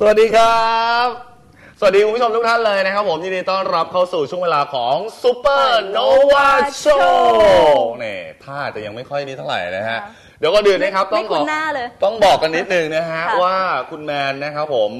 สวัสดีครับ สวัสดีคุณผู้ชมทุกท่านเลยนะครับผมยินดีต้อนรับเข้าสู่ช่วงเวลาของ Super Nova Show เนี่ยท่าจะยังไม่ค่อยนี้เท่าไหร่นะฮะค่ะเดี๋ยวก็ดื่นนะครับ ไม่ต้องคุ้บอนกหน้าเลย ต้องบอกกันนิดนึงนะฮะ ค่ะว่าคุณแมนนะครับผม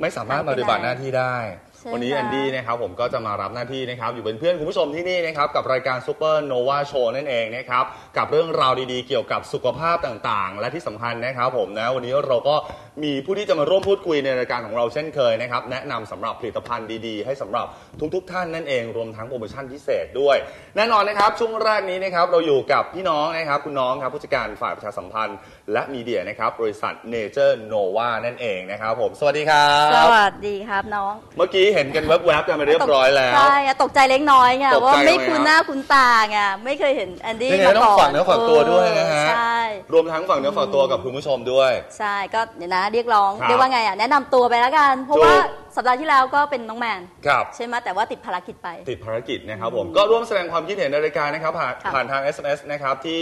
ไม่สามารถหายไปปฏิบัติหน้าที่ได้ใช่ วันนี้ค่ะแอนดี้นะครับผมก็จะมารับหน้าที่นะครับอยู่เป็นเพื่อนคุณผู้ชมที่นี่นะครับกับรายการ Super Nova Show นั่นเองนะครับกับเรื่องราวดีๆ เกี่ยวกับสุขภาพต่างๆ และที่สำคัญนะครับผมนะวันนี้เราก็มีผู้ที่จะมาร่วมพูดคุยในรายการของเราเช่นเคยนะครับแนะนำสำหรับผลิตภัณฑ์ดีๆ ให้สำหรับทุกๆ ท่านนั่นเองรวมทั้งโปรโมชั่นพิเศษด้วย แน่นอนนะครับช่วงแรกนี้นะครับเราอยู่กับพี่น้องนะครับคุณน้องครับผู้จัดการฝ่ายประชาสัมพันธ์ และมีเดียนะครับบริษัท Nature Nova นั่นเองนะครับผมสวัสดีครับ สวัสดีครับน้องเมื่อกี้เห็นกันแวบๆกันไปเรียบร้อยแล้ว ใช่อะตกใจเล็กน้อยไงตกใจว่าไม่ไหมคุ้นครับหน้าคุ้นตาไงไม่เคยเห็นแอนดี้ยังไงมาต้องก่อนฝากเนื้อฝากตัวด้วยนะฮะ ใช่รวมทั้งฝั่งเนื้อฝากตัวกับคุณผู้ชมด้วย ใช่ก็เดี๋ยวนะเรียกร้องครับเรียกว่าไงอะแนะนำตัวไปแล้วกัน เพราะถูก ว่าสัปดาห์ที่แล้วก็เป็นน้องแมน ครับ ใช่ไหมแต่ว่าติดภารกิจไป ติดภารกิจนะครับผม ก็ร่วมแสดงความคิดเห็นในรายการนะครับ ผ่านค่ะ ผ่านทาง SMS นะครับที่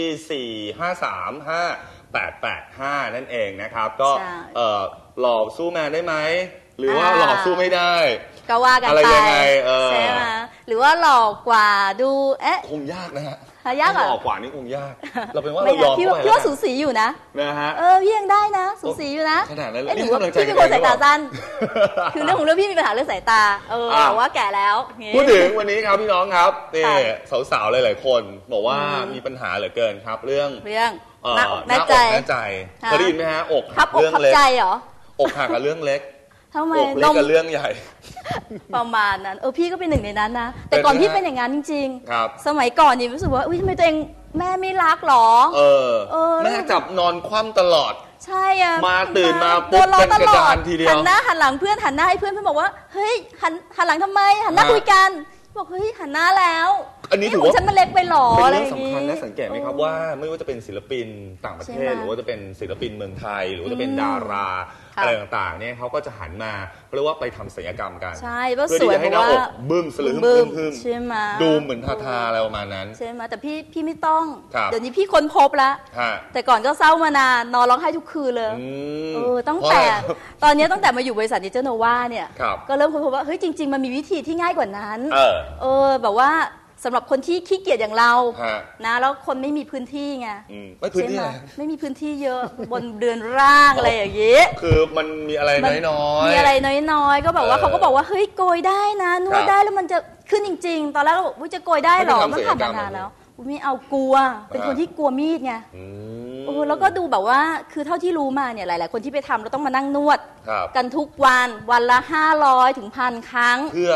4 5 3 5 8 8 5 นั่นเองนะครับ ก็ใช่เอ่อหล่อสู้แมนได้ไหม หรือว่าอ่า หล่อสู้ไม่ได้ ก็ว่ากันอะไรไปยังไงเออ ใช่ไหมหรือว่าหลอกกว่าดูเอ๊ะ คงยากนะฮะหายากเหรอหล่อกว่านี่คงยาก เราเป็นว่าไม่เรายอมพี่เข้าว่าไปพี่แล้วว่าสูสีอยู่นะ นะฮะ เออพี่ยังได้นะ สูสีอยู่นะขนาดนั้นเลยเอ๊ะหนี่รือว่าให้กำลังใจพี่เป็นคนกันสายตาหรือเปล่าสั้น คือเรื่องของเรื่องพี่มีปัญหาเรื่องสายตา เอออะแต่ว่าแก่แล้วอย่างงี้ พูดถึงวันนี้ครับพี่น้องครับนี่ค่ะสาวๆหลายๆคนบอกว่ามีปัญหาเหลือเกินครับ เรื่องเรื่องเอ่อหน้าอกหแม่น้าใจอกแม่ใจค่ะ เคยได้ยินไหมฮะอกทัหับอกอกเรื่องทับเล็กใจเหรอ อกหักกับเรื่องเล็ก ทำไมอกเล็นกมกับเรื่องใหญ่ ประมาณนั้น เออพี่ก็เป็นหนึ่งในนั้นนะ แต่ก่อนเป็นไหมพี่เป็นอย่างนั้นจริงครับ ๆ สมัยก่อนนี่รู้สึกว่าอุ้ยทำไมตัวเองแม่ไม่รักหรอ เออ เออ แม่จับนอนคว่ำตลอด ใช่อะมาตื่นมาโดนล้อปุ๊บตเป็นกลระอดาดนทีเดียวหันหน้าหันหลังเพื่อนหันหน้าให้เพื่อนเพื่อนบอกว่าเฮ้ยหันหันหลังทำไม หันหน้าฮะคุยกัน บอกเฮ้ยหันหน้าแล้ว อันนี้ถือขว่างฉันมันเล็กไปหรอเป็นอะไรเรื่องอย่างสำคัญงี้และสังเกตไหมครับว่า ไม่ว่าจะเป็นศิลปินต่างประเทใช่ศไหมหรือว่าจะเป็นศิลปินเมืองไทย หรือว่าจะเป็นอืมดาราค่ะอะไรต่างๆเนี่ยเขาก็จะหันมาเรียกว่าไปทำศัลยกรรมกันใช่ว่าเพื่อสที่วยจะให้เพหน้าราะอว่ากบึ้มสลืมบึ้บึ้มมบึ้มใช่ไหมดูเหมือนทาทาอะไรประมาณนั้นใช่ไหมแต่พี่พี่ไม่ต้องครับเดี๋ยวนี้พี่ค้นพบแล้วฮะแต่ก่อนก็เศร้ามานานนอนร้องไห้ทุกคืนเลยอืมเออตั้งเพราะแต่อะไรตอนนี้ตั้งแต่มาอยู่บริษัทนิเจอร์โนวาเนี่ยครับก็เริ่มค้นพบว่าเฮ้ยจริง ๆ มันมีวิธีที่ง่ายกว่านั้นเออเออแบบว่า สำหรับคนที่ขี้เกียจอย่างเราฮะ นะแล้วคนไม่มีพื้นที่ไงอืมไม่พื้นที่ใช่อะไหมไรไม่มีพื้นที่เยอะ บนเดือนร่างอะไรอย่างงี้ คือมันมีอะไรมัน้อยๆ มีอะไรน้อยๆ ก็แบบว่าเออเขาก็บอกว่าเฮ้ยโกยได้นะนวครัดบได้แล้วมันจะขึ้นจริง ๆ ตอนแรกเราบอกว่าจะโกยได้เหรอไม่มันได้ทำผ่านศัลยกรรมมานานแล้วอุ๊ยไม่เอากลัว เป็นคนอ่า ที่กลัวมีดไงอืมเออแล้วก็ดูแบบว่าคือเท่าที่รู้มาเนี่ยหลาย ๆ คนที่ไปทำเราต้องมานั่งนวด ครับ กันทุกวันวันละ 500ถึงพันครั้ง เพื่อ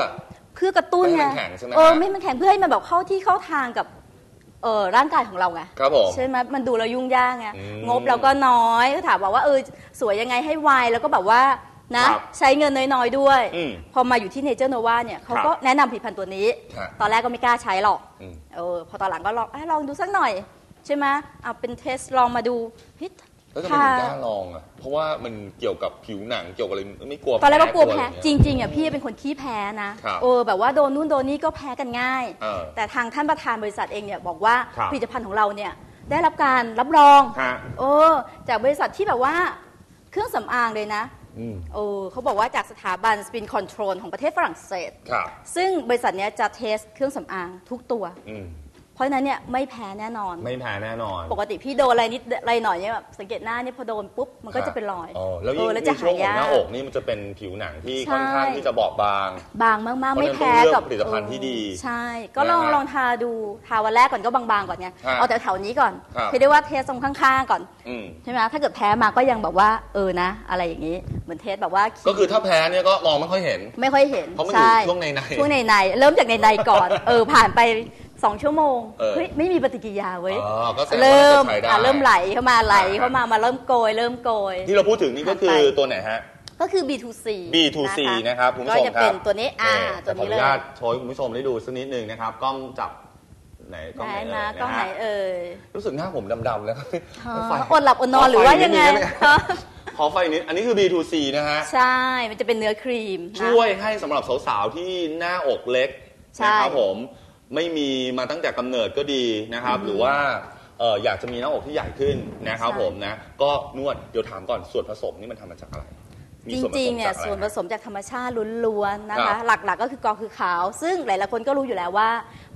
เพื่อกระตุ้นไม่ไงให้มันแข็งใช่ไหมเออฮะไม่ให้มันแข็งเพื่อให้มันแบบเข้าที่เข้าทางกับเออร่างกายของเราไงครับผม ใช่ไหมมันดูแล้วยุ่งยากไงอืมงบเราก็น้อยก็ถามบอกว่าเออสวยยังไงให้ไวแล้วก็แบบว่านะ ครับใช้เงินน้อยๆด้วย อืมพอมาอยู่ที่เนเจอร์โนวาเนี่ยเขาครับก็แนะนำผลิตภัณฑ์ตัวนี้ครับตอนแรกก็ไม่กล้าใช้หรอกอืม เออพอตอนหลังก็ลองเอ้ยลองดูสักหน่อย ใช่ไหมเอาเป็นเทสลองมาดูเฮ้ย แล้วทำไมถึงกล้าลองอะ เพราะว่ามันเกี่ยวกับผิวหนังเกี่ยวกับอะไรไม่กลัวตอนแรกก็กลัวแพ้อะไรจเงี้ย ริงๆอะพี่เป็นคนขี้แพ้นะครับเออแบบว่าโดนนู่นโดนนี่ก็แพ้กันง่าย เออแต่ทางท่านประธานบริษัทเองเนี่ยบอกว่าครับ ผลิตภัณฑ์ของเราเนี่ยได้รับการรับรองฮะเออจากบริษัทที่แบบว่าเครื่องสำอางเลยนะอืมเออเขาบอกว่าจากสถาบันสปินคอนโทรลของประเทศฝรั่งเศส ครับซึ่งบริษัทเนี้ยจะเทสเครื่องสำอางทุกตัว อืม เพราะฉะนั้นเนี่ยไม่แพ้แน่นอน ไม่แพ้แน่นอน ปกติพี่โดนอะไรนิดอะไรหน่อยเนี่ยแบบสังเกตหน้าเนี่ยพอโดนปุ๊บมันก็จะเป็นรอยอ๋อแล้วยิ่งเออแล้วในจะช่วงของหายากหน้าอกนี่มันจะเป็นผิวหนังที่ใช่ค่อนข้างที่จะบอบบาง บางมากๆเพราะไม่ฉะนั้นแพ้ต้องเลือกกับผลิตภัณฑ์ที่ดี ใช่ ก็ลองนะฮะลองทาดูทาวันแรกก่อนก็บางๆก่อนไงฮะเอาแต่แถวๆนี้ก่อนครับคือได้ว่าเทสตรงข้างๆก่อนอืมใช่ไหมถ้าเกิดแพ้มาก็ยังแบบว่าเออนะ อะไรอย่างนี้เหมือนเทสแบบว่าก็คือถ้าแพ้เนี่ยก็มองไม่ค่อยเห็น ไม่ค่อยเห็นเพราะมันอยู่ใช่ช่วงในในช่วงในในๆเริ่มจากในในๆก่อน เออผ่านไป สองชั่วโมงเออ เฮ้ยไม่มีปฏิกิริยาเว้ยอ๋อก็แสดงว่าเริ่มน่าจะใช้ได้ อะเริ่มไหลเข้ามาไหลอ่าเข้ามามาเริ่มโกย เริ่มโกย ที่เราพูดถึงนี่ก็คือผ่านไปตัวไหนฮะ ก็คือ B2C B2C นะครับคุณผู้ก็ชมจะครัเป็บนตัวนี้อ่าแต่ตัวขอนี้อเลนุยญาตโชว์ให้คุณผู้ชมได้ดูสักนิดหนึ่งนะครับ กล้องจับไหนกล้องไหนไหนมาเอ่ยกล้องไหนนะฮะเอ่ยรู้สึกหน้าผมดำๆแล้วอ๋อไฟอดหลับอดนอนหรือว่ายังไงขอฟนิดนึด้หมขอไฟนิดอันนี้คือ B2C นะฮะ ใช่ มันจะเป็นเนื้อครีมนะ ช่วยให้สำหรับสาวๆที่หน้าอกเล็กใช่นะครับผม ไม่มีมาตั้งแต่กำเนิดก็ดีนะครับ หรือว่าเอออยากจะมีหน้าอกที่ใหญ่ขึ้นนะครับใช่ผมนะ ก็นวดเดี๋ยวถามก่อนส่วนผสมนี่มันทำมาจากอะไรมีจส่วนผริสงมๆเนี่ยจากอะไรส่วนผฮะ สมจากธรรมชาติล้วนๆนะครัคะ บ หลักๆก็คือกอคือขาว ซึ่งหลายๆคนก็รู้อยู่แล้วว่า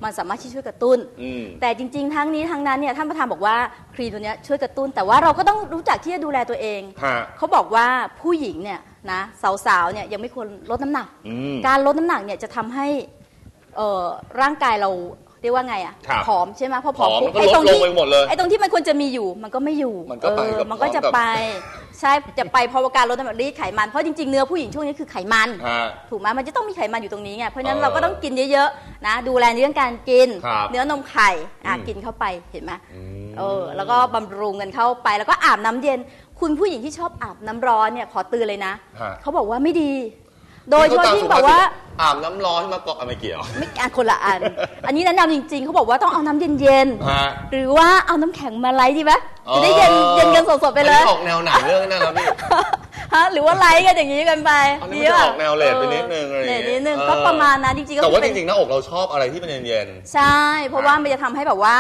มันสามารถที่ช่วยกระตุ้น อืม แต่จริง ๆ ทั้งนี้ทั้งนั้นเนี่ยท่านประธานบอกว่าครีมตัวเนี้ยช่วยกระตุ้น แต่ว่าเราก็ต้องรู้จักที่จะดูแลตัวเอง ฮะ เขาบอกว่าผู้หญิงเนี่ยนะสาวๆเนี่ยยังไม่ควรลดน้ำหนัก อืม การลดน้ำหนักเนี่ยจะทำให้ เอ่อร่างกายเราเรียกว่าไงอะครับผอมใช่ไหมพอผผออมมปุ๊มับนก็ไอ้ลตรดงลงที่ไปหมดเลยไอ้ตรงที่มันควรจะมีอยู่มันก็ไม่อยู่มันก็ไปเออกับมันก็จะพร้อมกับ ไปใช่จะไปเพราะว่าการลดน้ำหนักรีดไขมันเพราะจริงๆเนื้อผู้หญิงช่วงนี้คือไขมัน ฮะ ถูกไหมมันจะต้องมีไขมันอยู่ตรงนี้ไง เพราะฉะนั้นเออเราก็ต้องกินเยอะๆ นะ ดูแลในเรื่องการกิน ครับเนื้อนมไข่อะอืมกินเข้าไปเห็นไหมอืมเออ แล้วก็บำรุงกันเข้าไป แล้วก็อาบน้ำเย็น คุณผู้หญิงที่ชอบอาบน้ำร้อนเนี่ยขอเตือนเลยนะ ฮะเขาบอกว่าไม่ดี โดยเฉพาะยิ่งแบบว่าอาบน้ำร้อนมาเกาะไม่เกี่ยว ไม่อะคนละอัน อันนี้แนะนำจริงๆเขาบอกว่าต้องเอาน้ำเย็นฮะๆหรือว่าเอาน้ำแข็งมาไลท์ดีไหมจะได้เย็นเย็นกันสดๆไปเลอันยนี้ออกแนวหนังเรื่องนั้นแล้วพี่ฮะหรือว่าไลท์กันอย่างนี้กันไปอันนี้มันจะป่ออกแนวเลทไปนิดนึงอะไรอย่างเลเงี้ยทนิดนึงเออก็ประมาณนั้นจริงๆก็แต่ว่าเป็จนริงๆหน้าอกเราชอบอะไรที่มันเย็นใช่ เพราะว่ามันจะทำให้แบบว่า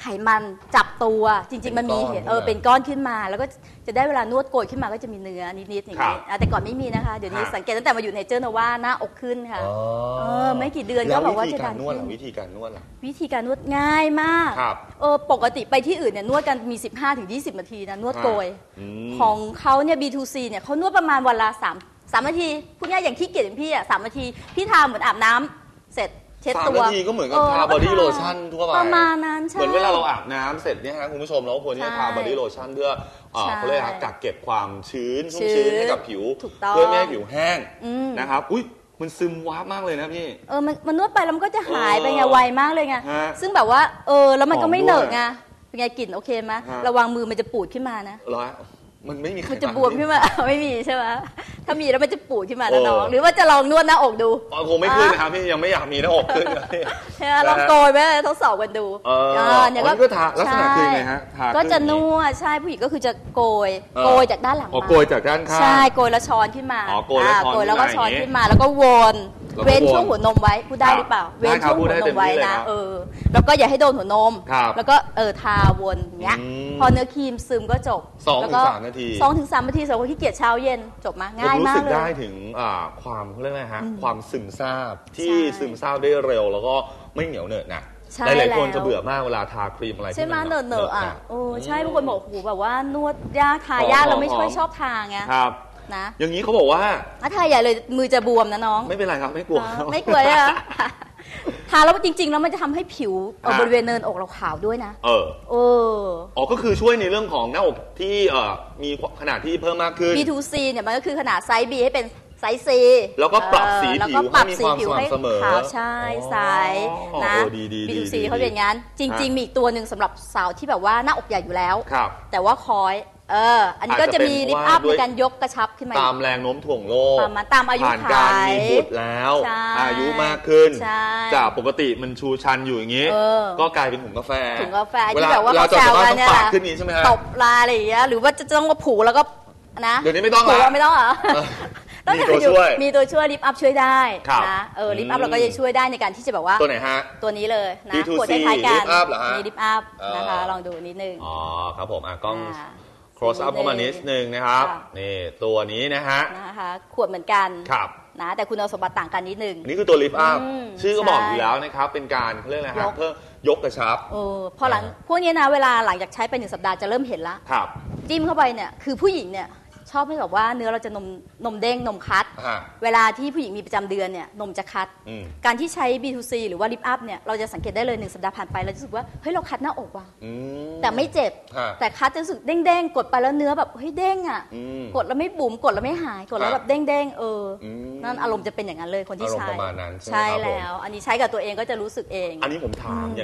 ไขมันจับตัวจริง ๆ มันมีเป็นก้อนเห็นขึ้นมาเออเป็นก้อนขึ้นมา แล้วก็จะได้เวลานวดโกยขึ้นมาก็จะมีเนื้อนิดๆอย่างครันี้บอะแต่ก่อนไม่มีนะคะ เดี๋ยวนี้ฮะ สังเกตตั้งแต่มาอยู่ในเจอร์โนว่าหน้าอกขึ้นๆค่ะอ๋อเออไม่กี่เดือนก็แล้วบอกว่าวิธีจะการดันนวดขึ้ล่ะนวิธีการนวดล่ะ วิธีการนวดง่ายมาก ครับเออปกติไปที่อื่นเนี่ยนวดกันมี 15-20 นาทีนะนวดโกย อืม ของเขาเนี่ย B2C เนี่ยเขานวดประมาณวันละ3 3นาทีพูดง่ายอย่างขี้เกียจอย่างพี่อะสามนาที พี่ทาเหมือนอาบน้ำเสร็จ เช็ดสามตัว นาทีก็เหมือนกับทาแล้วบอดี้ทโลชั่นทั่วไปประมาณนั้นใช่ เหมือนเวลาเราอาบน้ำเสร็จเนี่ยฮะคุณผู้ชมเราก็ควรที่จะใช่ทาบอดี้โลชั่นเพื่อเอ่อใช่เขาเรียกอะไรกักเก็บความชื้นชุ่มชื้ชื้นนให้กับผิว ถูกต้อง เพื่อไม่ให้ผิวแห้งอืม นะครับอุ้ยมันซึมวาบมากเลยนะพี่ เออมันมันนวดไปแล้วมันก็จะหายไปไงเออไวมากเลยไงฮะซึ่งแบบว่าเออแล้วมันก็ไม่หอมเหนอะด้วยไงเป็นไงกลิ่นโอเคไหมฮะ ระวังมือมันจะปูดขึ้นมานะ เหรอมันไม่มีไขมันจะนบวมขึ้นมา ไม่มีใช่ไหม ถ้ามีแล้วมันจะปูดขึ้นมานะน้องเออหรือว่าจะลองนวดหน้าอกดูอ๋อคงไม่ขึ้นนะครับพี่ยังไม่อยากมีหน้าอกขึ้นนะพี่ใช่ไหมลองโกยไหมทดสอบกันดูเออเนี่ยอ๋อนี่ก็ทาลักษณะคือไงฮะทาก็จะขึ้นอย่างนนี้วดใช่ผู้หญิงก็คือจะโกยเออโกยจากด้านหลังอ๋อมาโกยจากด้านข้างใช่โกยแล้วช้อนขึ้นมาอ๋อโกยแล้วช้อนโกยแล้วก็ขึ้นมาช้อนอย่างนี้ขึ้นมาแล้วก็วนแล้วก็ เว้นวนช่วงหัวนมไว้พูดได้ครับหรือเปล่าได้เว้นครัช่บวงหัวนมไว้พูดได้เต็มที่เลยนะครับเออแล้วก็อย่าให้โดนหัวนมครับแล้วก็เออทาวนอย่างเงี้ยอืมพอเนื้อครีมซึมก็จบสองถึงแล้วก็สามนาทีสองถึงสามนาทีสำหรับคนที่เกียจเช้าเย็นจบมาผมง่ายรู้มาสึกกเลได้ยถึงอ่าความเขาเรียกอะไรฮะความซึมซาบที่ใช่ซึมซาบได้เร็ว แล้วก็ไม่เหนียวเหนอะหนะใช่หลายๆคนแล้วจะเบื่อมากเวลาทาครีมอะไรใช่ไหมที่เนอะเนอะอะหโอ้ใช่บางคนบอกโอ้โหแบบว่านวดยากทาหอมยากหอมเราไม่ช่วยหอมชอบทาไงครับ นะอย่างนี้เขาบอกว่าถ้าทาใหญ่เลยมือจะบวมนะน้อง ไม่เป็นไรครับไม่กลัวอ่าไม่กลัวเลยเหรอทาแล้วจริง ๆ แล้วมันจะทำให้ผิวเอ่อฮะบริเวณเนินอกเราขาวด้วยนะ เออเอออ๋อก็คือช่วยในเรื่องของหน้าอกที่เอ่อมีขนาดที่เพิ่มมากขึ้น B2C เนี่ยมันก็คือขนาดไซส์ B ให้เป็นไซส์ C แล้วก็ปรับสีเออแล้วผิก็วปรับให้มีสีความผิวสให้ม่ำเสมอขาวใช่อ๋อใสนะโอ้ดีดีดี B2C ดีเขาเป็นอย่างนั้น จริง ๆ มีอีกตัวหนึ่งสำหรับสาวที่แบบว่าหน้าอกใหญ่อยู่แล้วครับแต่ว่าคอย เออ อันนี้ก็อาจจะจะมีเป็นลิฟเพต์ราะอัว่าพด้วยในการยกกระชับขึ้นมาตามอีกแรงโน้มถ่วงโลกประมาณตามอายุผ่านการขัยมีบุตรแล้ว ใช่อายุมากขึ้น ใช่จากปกติมันชูชันอยู่อย่างนี้ เออ ก็กลายเป็นถุงกาแฟถุงกาแฟเวที่ลาแบบว่าเวลาเขาจอดแซวจากบ้านกันต้องเนี่ยปากขึ้นนี้ใช่ไหมฮะ ตบลาอะไรอย่างเงี้ยหรือว่าจะต้องมาผูกแล้วก็นะเดี๋ยวนี้ไม่ต้องผูกละแล้วไม่ต้องเหรอเออต้องมีตัวช่วยมีตัวช่วยลิฟต์อัพช่วยได้ครับนะเออลิฟต์อัพอืม เราก็จะช่วยได้ในการที่จะแบบว่าตัวไหนฮะ ตัวนี้เลยนะ B2C ขวดคล้ายๆกัน Lift Up เหรอฮะมีลิฟต์อัพเออนะคะลองดูนิดนึง อ๋อครับผมอะกล้องอ่า close up เข้ามานิดนึงนะครับค่ะ นี่ตัวนี้นะฮะนะคะขวดเหมือนกันครับนะแต่คุณสมบัติต่างกันนิดนึง อันนี้คือตัวลิฟต์อัพอืมชื่อก็บอกใช่อยู่แล้วนะครับ เป็นการเขาเรียกอะไรยฮะก เพิ่มยกกระชับ เออพอหลังพวกนี้นะเวลาหลังจากใช้ไปหนึ่งสัปดาห์จะเริ่มเห็นละ ครับ จิ้มเข้าไปเนี่ยคือผู้หญิงเนี่ย ชอบให้แบบว่าเนื้อเราจะนมนมเด้งนมคัดฮะเวลาที่ผู้หญิงมีประจำเดือนเนี่ยนมจะคัด อืม การที่ใช้ B2C หรือว่าลิปอัพเนี่ยเราจะสังเกตได้เลยหนึ่งสัปดาห์ผ่านไปเราจะรู้สึกว่าเฮ้ยเราคัดหน้าอกว่ะ อืม แต่ไม่เจ็บฮะแต่คัดจะรู้สึกเด้งๆ กดไปแล้วเนื้อแบบเฮ้ยเด้งอะ อืมกดแล้วไม่บุ๋มกดแล้วไม่หาย กดแล้ครัวบแบบเด้งๆ เอออมนั่นอารมณ์จะเป็นอย่างนั้นเลยคนที่อารมณ์ใช้ประมาณนั้นใช่ไหมใช่ครับผม แล้ว อันนี้ใช้กับตัวเองก็จะรู้สึกเอง อันนี้ผมถามอย่าง